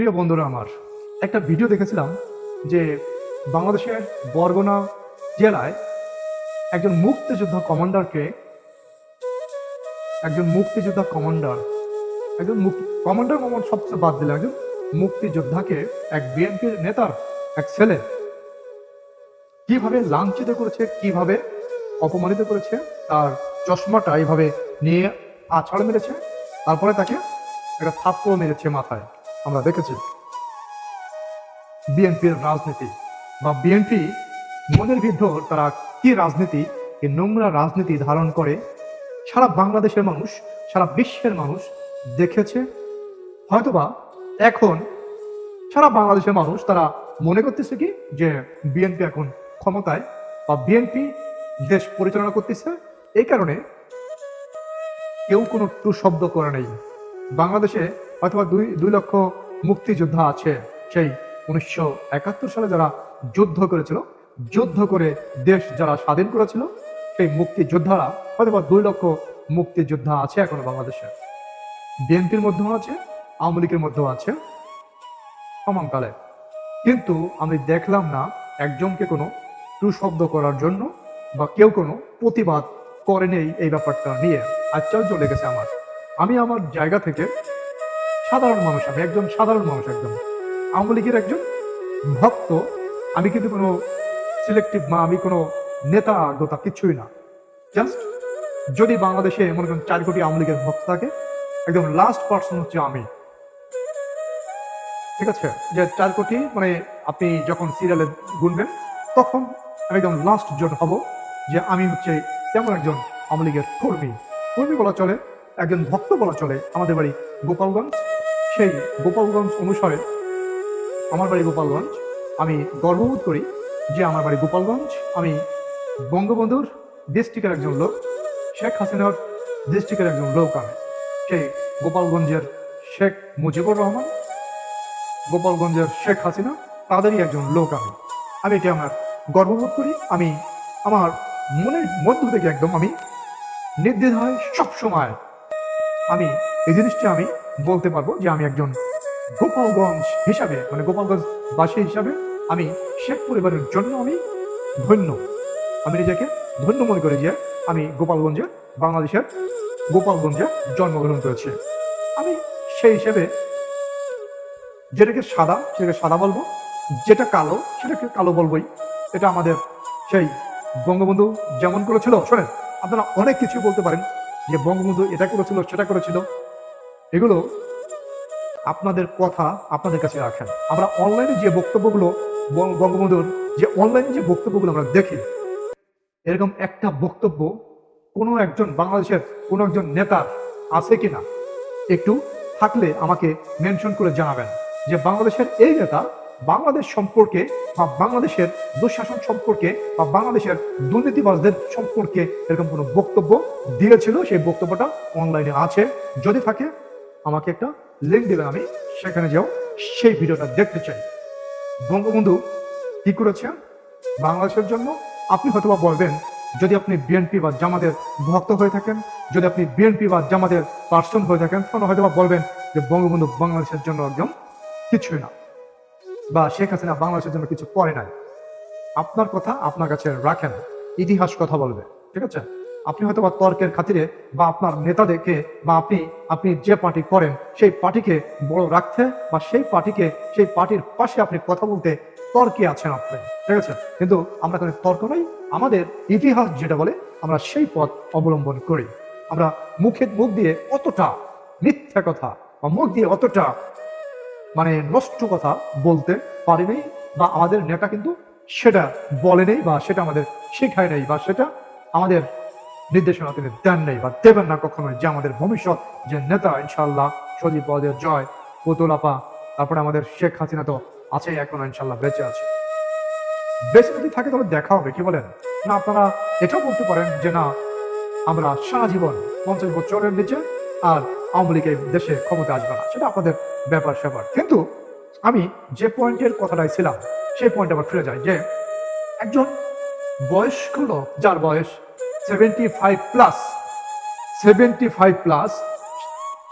প্রিয় বন্ধুরা আমার, একটা ভিডিও দেখেছিলাম যে বাংলাদেশের বরগুনা জেলায় একজন মুক্তিযোদ্ধা কমান্ডারকে, একজন মুক্তিযোদ্ধা কমান্ডার, একজন মুক্তি কমান্ডার কমান্ড সবচেয়ে বাদ দিলে একজন মুক্তিযোদ্ধাকে, এক বিএনপির নেতার এক ছেলে কীভাবে লাঞ্ছিত করেছে, কীভাবে অপমানিত করেছে, তার চশমাটা এইভাবে নিয়ে আছাড় মেরেছে, তারপরে তাকে একটা থাপ্পড় মেরেছে মাথায়। আমরা দেখেছি। বিএনপির রাজনীতি বা বিএনপি মনের ভিতর তারা কি রাজনীতি, কি নোংরা রাজনীতি ধারণ করে, সারা বাংলাদেশের মানুষ, সারা বিশ্বের মানুষ দেখেছে। হয়তোবা এখন সারা বাংলাদেশের মানুষ তারা মনে করতেছে কি যে বিএনপি এখন ক্ষমতায় বা বিএনপি দেশ পরিচালনা করতেছে। এই কারণে কেউ কোনো টু শব্দ করে নেই। বাংলাদেশে অথবা দুই দুই লক্ষ মুক্তিযোদ্ধা আছে। সেই উনিশশো একাত্তর সালে যারা যুদ্ধ করেছিল, যুদ্ধ করে দেশ যারা স্বাধীন করেছিল, সেই মুক্তিযোদ্ধারা অথবা দুই লক্ষ মুক্তিযোদ্ধা আছে এখনও বাংলাদেশে। বিএনপির মধ্যেও আছে, আওয়ামী লীগের মধ্যেও আছে, সমানকালে। কিন্তু আমি দেখলাম না একজনকে কোনো টু শব্দ করার জন্য বা কেউ কোনো প্রতিবাদ করে নেই এই ব্যাপারটা নিয়ে। আশ্চর্য লেগেছে আমার। আমি আমার জায়গা থেকে সাধারণ মানুষ, আমি একজন সাধারণ মানুষ একজন আওয়ামী লীগের একজন ভক্ত, আমি কিন্তু কোনো সিলেক্টিভ বা আমি কোনো নেতা গোতা কিছুই না। জাস্ট যদি বাংলাদেশে মনে করেন চার কোটি আওয়ামী লীগের ভক্ত থাকে, একদম লাস্ট পার্সন হচ্ছে আমি। ঠিক আছে? যে চার কোটি মানে আপনি যখন সিরিয়ালে গুনবেন, তখন আমি একদম লাস্ট জন হব, যে আমি হচ্ছে তেমন একজন আওয়ামী লীগের কর্মী। কর্মী বলা চলে একজন ভক্ত বলা চলে আমাদের বাড়ি গোপালগঞ্জ। সেই গোপালগঞ্জ অনুসারে আমার বাড়ি গোপালগঞ্জ। আমি গর্ববোধ করি যে আমার বাড়ি গোপালগঞ্জ। আমি বঙ্গবন্ধুর ডিস্ট্রিক্টের একজন লোক, শেখ হাসিনার ডিস্ট্রিক্টের একজন লোক আমি। সেই গোপালগঞ্জের শেখ মুজিবুর রহমান, গোপালগঞ্জের শেখ হাসিনা, তাদেরই একজন লোক আমি। আমি এটি আমার গর্ববোধ করি। আমি আমার মনের মধ্য থেকে একদম আমি নির্দ্বিধায় সবসময় আমি, এই জিনিসটি আমি বলতে পারব যে আমি একজন গোপালগঞ্জ হিসাবে মানে গোপালগঞ্জ বাসী হিসাবে আমি শেখ পরিবারের জন্য আমি ধন্য। আমি নিজেকে ধন্য মনে করি যে আমি গোপালগঞ্জে, বাংলাদেশের গোপালগঞ্জে জন্মগ্রহণ করেছি। আমি সেই হিসেবে যেটাকে সাদা, সেটাকে সাদা বলব, যেটা কালো, সেটাকে কালো বলবোই। এটা আমাদের সেই বঙ্গবন্ধু যেমন করেছিল, শোনেন, আপনারা অনেক কিছু বলতে পারেন। যে বঙ্গবন্ধু এটা করেছিল, সেটা করেছিল, এগুলো আপনাদের কথা আপনাদের কাছে রাখেন। আমরা অনলাইনে যে বক্তব্যগুলো বঙ্গ- বঙ্গবন্ধুর, যে অনলাইনে যে বক্তব্যগুলো আমরা দেখি, এরকম একটা বক্তব্য কোনো একজন বাংলাদেশের কোনো একজন নেতার আছে কিনা, একটু থাকলে আমাকে মেনশন করে জানাবেন যে বাংলাদেশের এই নেতা বাংলাদেশ সম্পর্কে বা বাংলাদেশের দুঃশাসন সম্পর্কে বা বাংলাদেশের দুর্নীতিবাজদের সম্পর্কে এরকম কোনো বক্তব্য দিয়েছিল সেই বক্তব্যটা অনলাইনে আছে। যদি থাকে, আমাকে একটা লিঙ্ক দেবেন, আমি সেখানে যাও, সেই ভিডিওটা দেখতে চাই। বঙ্গবন্ধু কি করেছেন বাংলাদেশের জন্য আপনি হয়তোবা বলবেন, যদি আপনি বিএনপি বা জামাতের ভক্ত হয়ে থাকেন, যদি আপনি বিএনপি বা জামাতের পার্সন হয়ে থাকেন, তাহলে হয়তোবা বলবেন যে বঙ্গবন্ধু বাংলাদেশের জন্য একদম কিছুই না। বা শেখ হাসিনা বাংলাদেশের জন্য কিছু করে নাই। আপনার কথা আপনার কাছে রাখেন, ইতিহাস কথা বলবে, ঠিক আছে? আপনি হয়তো বা তর্কের খাতিরে বা আপনার নেতাদেরকে বা আপনি আপনি যে পার্টি করেন, সেই পার্টিকে বড় রাখতে বা সেই পার্টিকে, সেই পার্টির পাশে আপনি কথা বলতে তর্কে আছেন আপনি, ঠিক আছে? কিন্তু আমরা কোনো তর্ক নই, আমাদের ইতিহাস যেটা বলে, আমরা সেই পথ অবলম্বন করি। আমরা মুখে মুখ দিয়ে অতটা মিথ্যা কথা বা মুখ দিয়ে অতটা মানে নষ্ট কথা বলতে পারি নাই বা আমাদের নেতা কিন্তু সেটা বলে নেই বা সেটা আমাদের শেখায় নেই বা সেটা আমাদের নির্দেশনা তিনি দেন নেই বা দেবেন না কখনোই যে আমাদের ভবিষ্যৎ যে নেতা ইনশাল্লাহ সজীব পদের জয়, পুতুল আপা, তারপরে আমাদের শেখ হাসিনা তো আছেই এখনও ইনশাল্লাহ বেঁচে আছে। বেঁচে যদি থাকে তাহলে দেখা হবে, কি বলেন? না, আপনারা এটাও বলতে পারেন যে না, আমরা সারা জীবন পঞ্চাশ বছরের নিচে আর আওয়ামী লীগের দেশে ক্ষমতা আসবে না। সেটা আপনাদের ব্যাপার, স্যাপার। কিন্তু আমি যে পয়েন্টের কথাটাই ছিলাম, সেই পয়েন্টে আবার ফিরে যায় যে একজন বয়স্ক লোক, যার বয়স seventy five plus seventy five plus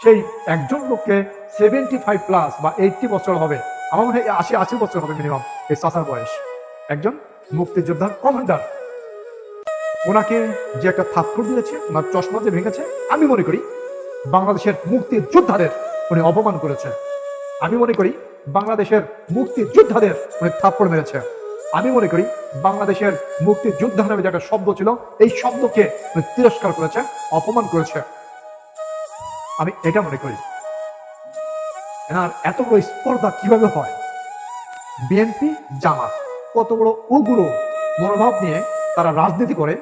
সেই একজন লোককে সেভেন্টি ফাইভ প্লাস বা এইটটি বছর হবে, আমার মনে হয় আশি আশি বছর হবে মিনিমাম এই চাচার বয়স। একজন মুক্তিযোদ্ধার কমান্ডার। ওনাকে যে একটা থাপ্পড় দিয়েছে, ওনার চশমা যে ভেঙেছে, আমি মনে করি বাংলাদেশের মুক্তিযোদ্ধাদের উনি অপমান করেছে। আমি মনে করি বাংলাদেশের মুক্তিযোদ্ধাদের উনি থাপ্পড় মেরেছে। আমি মনে করি বাংলাদেশের মুক্তিযোদ্ধা নামে যে একটা শব্দ ছিল, এই শব্দকে উনি তিরস্কার করেছে, অপমান করেছে। আমি এটা মনে করি। এনার এত বড় স্পর্ধা কীভাবে হয়? বিএনপি, জামাত, কত বড় উগ্র মনোভাব নিয়ে তারা রাজনীতি করে।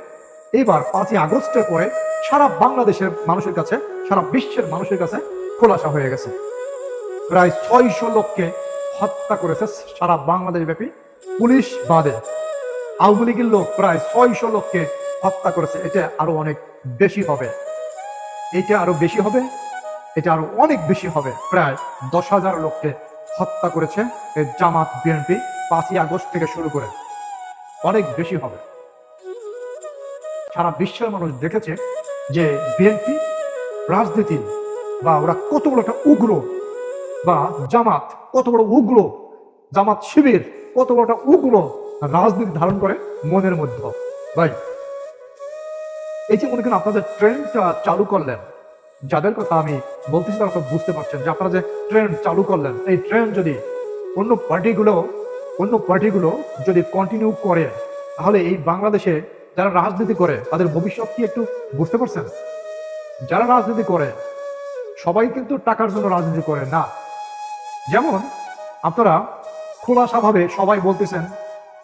এবার পাঁচই আগস্টের পরে সারা বাংলাদেশের মানুষের কাছে, সারা বিশ্বের মানুষের কাছে খোলাসা হয়ে গেছে। প্রায় ছয়শো লোককে হত্যা করেছে সারা বাংলাদেশ ব্যাপী পুলিশ বাদে। আওয়ামী লীগের লোক প্রায় ছয়শো লোককে হত্যা করেছে। এটা আরও অনেক বেশি হবে। এটা আরও বেশি হবে। এটা আরও অনেক বেশি হবে। প্রায় দশ হাজার লোককে হত্যা করেছে জামাত বিএনপি পাঁচই আগস্ট থেকে শুরু করে। অনেক বেশি হবে। সারা বিশ্বের মানুষ দেখেছে যে বিএনপি রাজনীতি বা ওরা কত বড় একটা উগ্র, বা জামাত কত বড় উগ্র, জামাত শিবির কত বড় একটা উগ্র রাজনীতি ধারণ করে মনের মধ্যে। ভাই, এই যে মনে করেন আপনাদের ট্রেনটা চালু করলেন, যাদের কথা আমি বলতেছি তারা বুঝতে পারছেন যে আপনারা যে ট্রেন চালু করলেন, এই ট্রেন যদি অন্য পার্টিগুলো অন্য পার্টিগুলো যদি কন্টিনিউ করে, তাহলে এই বাংলাদেশে যারা রাজনীতি করে, তাদের ভবিষ্যৎ কি একটু বুঝতে পারছেন? যারা রাজনীতি করে সবাই কিন্তু টাকার জন্য রাজনীতি করে না। যেমন আপনারা খোলাসাভাবে সবাই বলতেছেন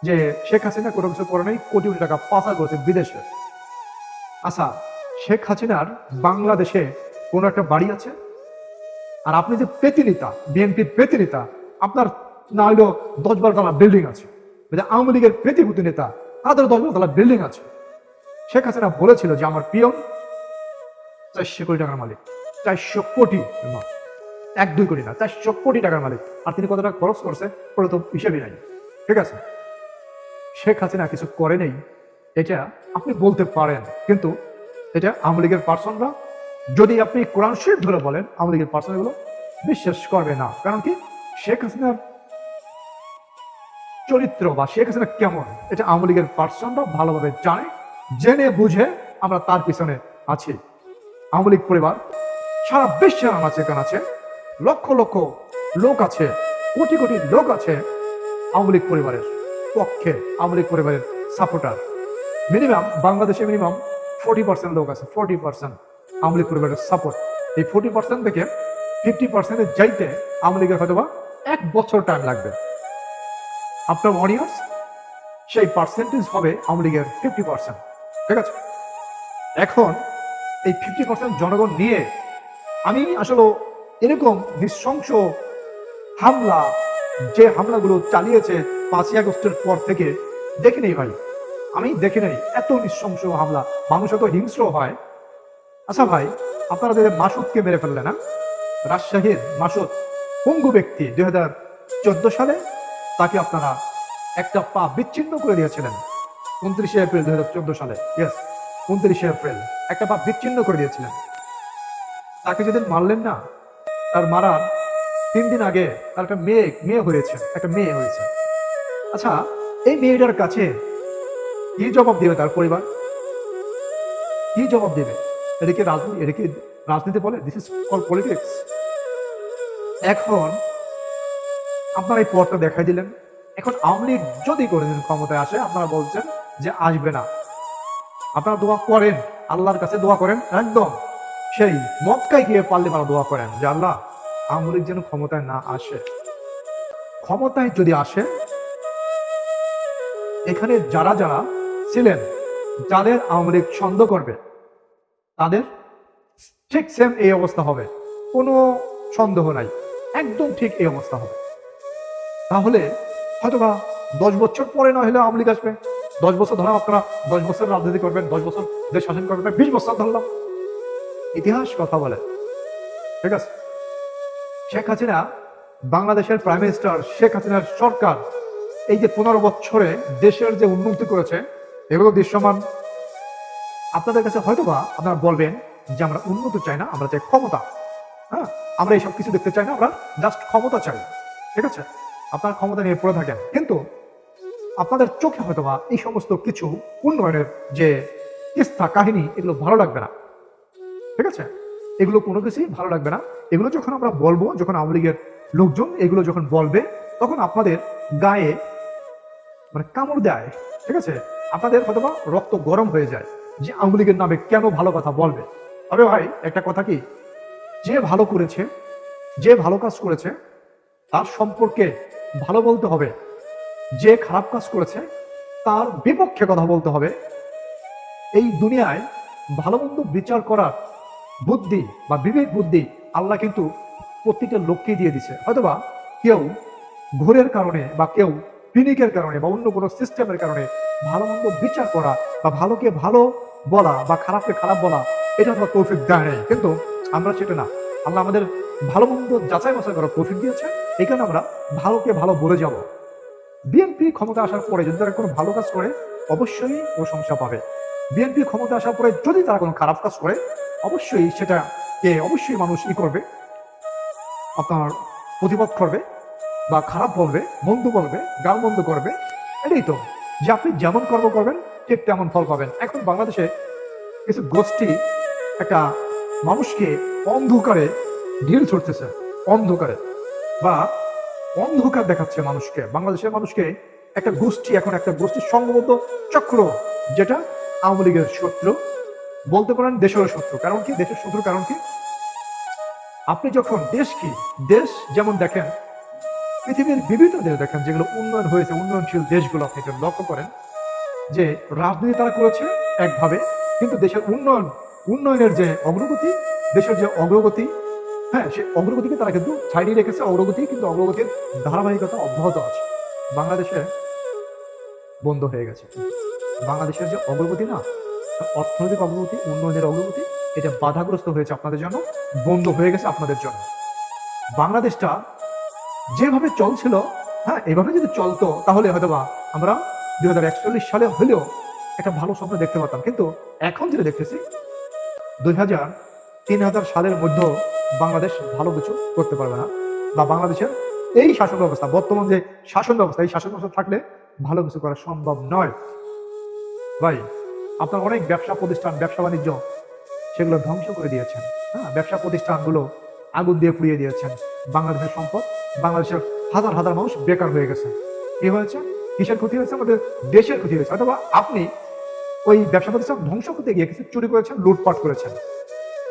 যে শেখ হাসিনা কোনো কিছু করে নেই, কোটি কোটি টাকা পাচার করেছে বিদেশে। আচ্ছা শেখ হাসিনার বাংলাদেশে কোনো একটা বাড়ি আছে? আর আপনি যে পেতিনিতা, বিএনপির পেতিনিতা, আপনার না হলেও দশ বারো তলা বিল্ডিং আছে। আওয়ামী লীগের পেতিভূতি নেতা তাদের দশ বারো তলা বিল্ডিং আছে। শেখ হাসিনা বলেছিল যে, আমার পিয়ন চারশো কোটি টাকার মালিক। চারশো কোটি এক, দুই কোটি না চারশো কোটি টাকার মালিক। আর তিনি কত টাকা খরচ করছে, ওটা তো হিসেবে নাই। ঠিক আছে? শেখ হাসিনা কিছু করে নেই, এটা আপনি বলতে পারেন। কিন্তু এটা আওয়ামী লীগের পার্সনরা, যদি আপনি কোরআন শরীফ ধরে বলেন, আওয়ামী লীগের পার্সন এগুলো বিশ্বাস করবে না। কারণ কি? শেখ হাসিনার চরিত্র বা শেখ হাসিনা কেমন, এটা আওয়ামী লীগের পার্সনরা ভালোভাবে জানে, জেনে বুঝে আমরা তার পিছনে আছি। আওয়ামী লীগ পরিবার সারা বিশ্বে আমার যেখানে আছে। লক্ষ লক্ষ লোক আছে, কোটি কোটি লোক আছে আওয়ামী লীগ পরিবারের পক্ষে, আওয়ামী লীগ পরিবারের সাপোর্টার মিনিমাম বাংলাদেশে মিনিমাম ফোর্টি পার্সেন্ট লোক আছে ফোর্টি পার্সেন্ট আওয়ামী লীগ পরিবারের সাপোর্ট এই ফোর্টি পার্সেন্ট থেকে ফিফটি পার্সেন্টে যাইতে আওয়ামী লীগের হয়তো বা এক বছর টাইম লাগবে। আফটার ওয়ান ইয়ার্স সেই পার্সেন্টেজ হবে আওয়ামী লীগের ফিফটি পার্সেন্ট ঠিক আছে? এখন এই ফিফটি পার্সেন্ট জনগণ নিয়ে আমি আসলে এরকম নৃশংস হামলা, যে হামলাগুলো চালিয়েছে পাঁচই আগস্টের পর থেকে, দেখি নেই ভাই। আমি দেখি নাই, এত নৃশংস হামলা। মানুষ এত হিংস্র হয়। আচ্ছা ভাই, আপনারা যে মাসুদকে মেরে ফেললেন না রাজশাহীর মাসুদ, পঙ্গু ব্যক্তি, দুই হাজার চোদ্দ সালে তাকে আপনারা একটা পা বিচ্ছিন্ন করে দিয়েছিলেন, উনত্রিশে এপ্রিল দুই হাজার চোদ্দ সালে। ইয়েস উনত্রিশে এপ্রিল, একটা পা বিচ্ছিন্ন করে দিয়েছিলেন। তাকে যেদিন মারলেন না, তার মারার তিন দিন আগে তার একটা মেয়ে মেয়ে হয়েছে, একটা মেয়ে হয়েছে। আচ্ছা এই মেয়েটার কাছে কি জবাব দিবে তার পরিবার? কি জবাব দেবে? এটা কি রাজনীতি এটা কি রাজনীতি বলে? দিস ইজ কল পলিটিক্স এখন আপনারা এই পথটা দেখাই দিলেন। এখন আওয়ামী লীগ যদি কোনোদিন ক্ষমতায় আসে, আপনারা বলছেন যে আসবে না। আপনারা দোয়া করেন, আল্লাহর কাছে দোয়া করেন, একদম। সেই মক্কায় গিয়ে পারলে আপনারা দোয়া করেন যে আল্লাহ আওয়ামী লীগ যেন ক্ষমতায় না আসে। ক্ষমতায় যদি আসে, এখানে যারা যারা ছিলেন, যাদের আওয়ামী লীগ সন্দেহ করবে, তাদের ঠিক সেম এই অবস্থা হবে। কোনো সন্দেহ নাই, একদম ঠিক এই অবস্থা হবে। তাহলে হয়তোবা দশ বছর পরে না হলে আওয়ামী আসবে। দশ বছর ধরা আপনারা দশ বছর রাজনীতি করবেন, দশ বছর দেশ শাসন করবেন, বিশ বছর ধরলাম। ইতিহাস কথা বলে। ঠিক আছে? শেখ হাসিনা বাংলাদেশের প্রাইম মিনিস্টার শেখ হাসিনার সরকার এই যে পনেরো বছরে দেশের যে উন্নতি করেছে, এগুলো দৃশ্যমান। আপনাদের কাছে হয়তো বা আপনারা বলবেন যে আমরা উন্নত চাই না, আমরা চাই ক্ষমতা। হ্যাঁ? আমরা এইসব কিছু দেখতে চাই না, আমরা জাস্ট ক্ষমতা চাই। ঠিক আছে? আপনার ক্ষমতা নিয়ে পড়ে থাকেন। কিন্তু আপনাদের চোখে হয়তো বা এই সমস্ত কিছু উন্নয়নের যে কিস্তা কাহিনী, এগুলো ভালো লাগবে না। ঠিক আছে? এগুলো কোনো কিছুই ভালো লাগবে না। এগুলো যখন আমরা বলব, যখন আওয়ামী লীগের লোকজন এগুলো যখন বলবে, তখন আপনাদের গায়ে মানে কামড় দেয়, ঠিক আছে? আপনাদের হয়তোবা রক্ত গরম হয়ে যায় যে আওয়ামী লীগের নামে কেন ভালো কথা বলবে? তবে ভাই, একটা কথা কি? যে ভালো করেছে, যে ভালো কাজ করেছে, তার সম্পর্কে ভালো বলতে হবে। যে খারাপ কাজ করেছে, তার বিপক্ষে কথা বলতে হবে। এই দুনিয়ায় ভালো মন্দ বিচার করার বুদ্ধি বা বিবেক বুদ্ধি আল্লাহ কিন্তু প্রত্যেকটা লোককেই দিয়ে দিছে। হয়তোবা কেউ ঘোরের কারণে বা কেউ পিনিকের কারণে বা অন্য কোনো সিস্টেমের কারণে ভালো মন্দ বিচার করা বা ভালোকে ভালো বলা বা খারাপকে খারাপ বলা, এটা তো তৌফিক দেয় নেই। কিন্তু আমরা সেটা না। আল্লাহ আমাদের ভালো মন্দ যাচাই বাছাই করার তৌফিক দিয়েছে। এই কারণে আমরা ভালোকে ভালো বলে যাব। বিএনপি ক্ষমতা আসার পরে যদি তারা কোনো ভালো কাজ করে, অবশ্যই প্রশংসা পাবে। বিএনপি ক্ষমতা আসার পরে যদি তারা কোনো খারাপ কাজ করে অবশ্যই সেটাকে অবশ্যই মানুষ ই করবে, আপনার প্রতিবাদ করবে বা খারাপ বলবে, মন্দ বলবে গাল মন্দ করবে, এটাই তো। যে আপনি যেমন কর্ম করবেন, ঠিক তেমন ফল পাবেন। এখন বাংলাদেশে কিছু গোষ্ঠী একটা মানুষকে অন্ধকারে ঢিল ছুটতেছে, অন্ধকারে বা অন্ধকার দেখাচ্ছে মানুষকে। বাংলাদেশের মানুষকে একটা গোষ্ঠী, এখন একটা গোষ্ঠীর সংঘবদ্ধ চক্র, যেটা আওয়ামী লীগের শত্রু বলতে পারেন দেশের শত্রু। কারণ কি? দেশের শত্রু কারণ কি? আপনি যখন দেশ কি দেশ যেমন দেখেন, পৃথিবীর বিভিন্ন দেশ দেখেন, যেগুলো উন্নয়ন হয়েছে, উন্নয়নশীল দেশগুলো আপনি লক্ষ্য করেন, যে রাজনীতি তারা করেছে একভাবে, কিন্তু দেশের উন্নয়ন, উন্নয়নের যে অগ্রগতি, দেশের যে অগ্রগতি হ্যাঁ সে অগ্রগতিকে তারা কিন্তু ছাড়িয়ে রেখেছে অগ্রগতি কিন্তু অগ্রগতির ধারাবাহিকতা অব্যাহত আছে। বাংলাদেশে বন্ধ হয়ে গেছে। বাংলাদেশের যে অগ্রগতি না অর্থনৈতিক অগ্রগতি, উন্নয়নের অগ্রগতি, এটা বাধাগ্রস্ত হয়েছে আপনাদের জন্য, বন্ধ হয়ে গেছে আপনাদের জন্য। বাংলাদেশটা যেভাবে চলছিল হ্যাঁ এভাবে যদি চলতো, তাহলে হয়তো বা আমরা দুই হাজার একচল্লিশ সালে হলেও একটা ভালো স্বপ্ন দেখতে পারতাম। কিন্তু এখন যেটা দেখতেছি, দুই হাজার তিন হাজার সালের মধ্যেও বাংলাদেশ ভালো কিছু করতে পারবে না। বা বাংলাদেশের এই শাসন ব্যবস্থা, বর্তমান যে শাসন ব্যবস্থা, এই শাসন ব্যবস্থা থাকলে ভালো কিছু করা সম্ভব নয়। ভাই আপনার অনেক ব্যবসা প্রতিষ্ঠান, ব্যবসা বাণিজ্য, সেগুলো ধ্বংস করে দিয়েছেন। হ্যাঁ ব্যবসা প্রতিষ্ঠানগুলো আগুন দিয়ে পুড়িয়ে দিয়েছেন। বাংলাদেশের সম্পদ, বাংলাদেশের হাজার হাজার মানুষ বেকার হয়ে গেছে। কি হয়েছে? কিসের ক্ষতি হয়েছে? আমাদের দেশের ক্ষতি হয়েছে। অথবা আপনি ওই ব্যবসা প্রতিষ্ঠান ধ্বংস করতে গিয়ে কিছু চুরি করেছেন, লুটপাট করেছেন।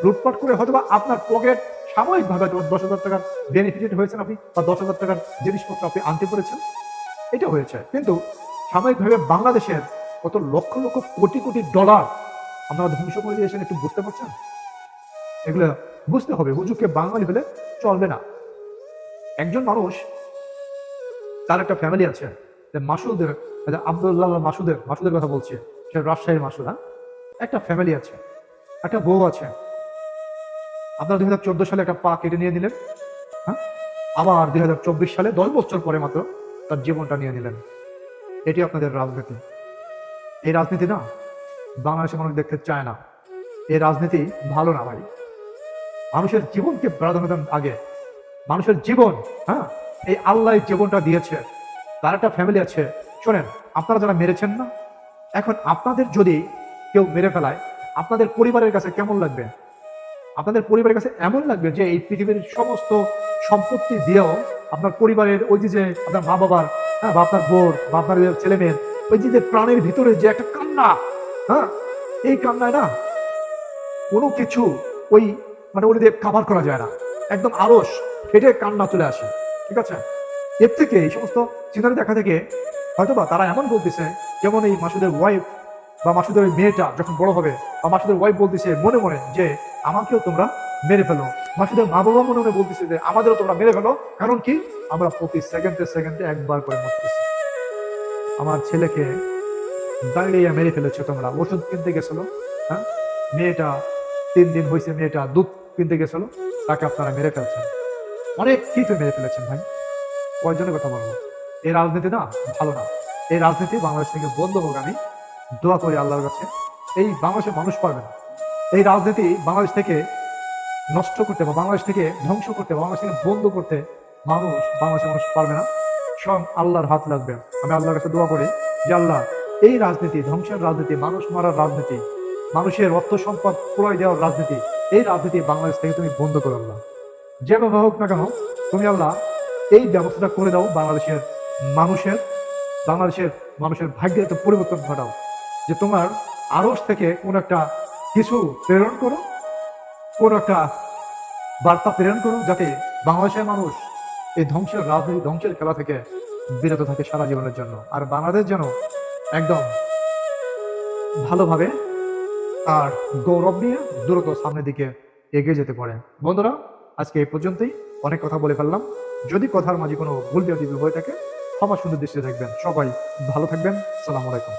লুটপাট করে হয়তোবা আপনার পকেট সাময়িকভাবে দশ হাজার টাকার বেনিফিটেড হয়েছেন আপনি, বা দশ হাজার টাকার জিনিসপত্র আপনি আনতে পেরেছেন, এটা হয়েছে। কিন্তু সাময়িকভাবে বাংলাদেশের কত লক্ষ লক্ষ কোটি কোটি ডলার আপনারা ধ্বংস করে দিয়েছেন একটু বুঝতে পারছেন? এগুলো বুঝতে হবে, হুজুরকে বাঙালি হলে চলবে না। একজন মানুষ, তার একটা ফ্যামিলি আছে মাসুদের আব্দুল্লাহ মাসুদের মাসুদের কথা বলছি, সে রাজশাহীর মাসুদ হ্যাঁ? একটা ফ্যামিলি আছে, একটা বউ আছে। আপনারা দুই হাজার চোদ্দ সালে একটা পা কেটে নিয়ে নিলেন হ্যাঁ? আবার দুই হাজার চব্বিশ সালে দশ বছর পরে মাত্র তার জীবনটা নিয়ে নিলেন। এটি আপনাদের রাজনীতি। এই রাজনীতি না বাংলাদেশের মানুষ দেখতে চায় না। এই রাজনীতি ভালো না ভাই। মানুষের জীবনকে প্রাধান্য দেন আগে। মানুষের জীবন হ্যাঁ? এই আল্লাহ জীবনটা দিয়েছে। তার একটা ফ্যামিলি আছে। শোনেন, আপনারা যারা মেরেছেন না, এখন আপনাদের যদি কেউ মেরে ফেলায়, আপনাদের পরিবারের কাছে কেমন লাগবে? আপনাদের পরিবারের কাছে এমন লাগবে যে এই পৃথিবীর সমস্ত সম্পত্তি দিয়েও আপনার পরিবারের ওই যে আপনার মা বাবার হ্যাঁ বা আপনার বোর বা আপনার ছেলে মেয়ের ওই যে যে প্রাণের ভিতরে যে একটা কান্না হ্যাঁ? এই কান্নায় না কোনো কিছু ওই মানে ওই দিয়ে কাভার করা যায় না। একদম আড়স ফেটে কান্না চলে আসে, ঠিক আছে? এর থেকে এই সমস্ত সিনারি দেখা থেকে হয়তোবা তারা এমন বলতেছে, যেমন এই মাসুদের ওয়াইফ বা মাসুদের মেয়েটা যখন বড় হবে, বা মাসুদের ওয়াইফ বলতেছে মনে মনে যে, আমাকেও তোমরা মেরে ফেলো। মাসুদের মা বাবা মনে মনে বলতেছে যে, আমাদেরও তোমরা মেরে ফেলো। কারণ কি? আমরা প্রতি সেকেন্ডে সেকেন্ডে একবার করে মরতেছি। আমার ছেলেকে দাঁড়িয়ে মেরে ফেলেছো তোমরা। ওষুধ কিনতে গেছিল হ্যাঁ? মেয়েটা তিন দিন হয়েছে মেয়েটা দুধ কিনতে গেছিল, তাকে আপনারা মেরে ফেলছেন। অনেক কিছু মেরে ফেলেছেন ভাই। কয়জনের কথা বলব? এই রাজনীতি না, ভালো না। এই রাজনীতি বাংলাদেশ থেকে বন্ধ হোক আমি। দোয়া করি আল্লাহর কাছে। এই বাংলাদেশের মানুষ পারবে না। এই রাজনীতি বাংলাদেশ থেকে নষ্ট করতে বা বাংলাদেশ থেকে ধ্বংস করতে, বাংলাদেশ থেকে বন্ধ করতে মানুষ, বাংলাদেশের মানুষ পারবে না। স্বয়ং আল্লাহর হাত লাগবে। আমি আল্লাহর কাছে দোয়া করি যে আল্লাহ, এই রাজনীতি, ধ্বংসের রাজনীতি, মানুষ মারার রাজনীতি, মানুষের অর্থ সম্পদ প্রয় দেওয়ার রাজনীতি, এই রাজনীতি বাংলাদেশ থেকে তুমি বন্ধ করো আল্লাহ। যেভাবে হোক না কেন, তুমি আল্লাহ, এই ব্যবস্থাটা করে দাও বাংলাদেশের মানুষের বাংলাদেশের মানুষের ভাগ্যের একটা পরিবর্তন ঘটাও। যে তোমার আড়স থেকে কোন একটা কিছু প্রেরণ করো, কোন একটা বার্তা প্রেরণ করো যাতে বাংলাদেশের মানুষ এই ধ্বংসের রাজনীতি ধ্বংসের খেলা থেকে বিরত থাকে সারা জীবনের জন্য। আর বাংলাদেশ যেন একদম ভালোভাবে আর গৌরব নিয়ে দ্রুত সামনের দিকে এগিয়ে যেতে পারে। বন্ধুরা, আজকে এই পর্যন্তই। অনেক কথা বলে ফেললাম। যদি কথার মাঝে কোনো ভুল বিরতি হয়ে থাকে, ক্ষমা সুন্দর দৃষ্টিতে থাকবেন সবাই ভালো থাকবেন। সালাম আলাইকুম।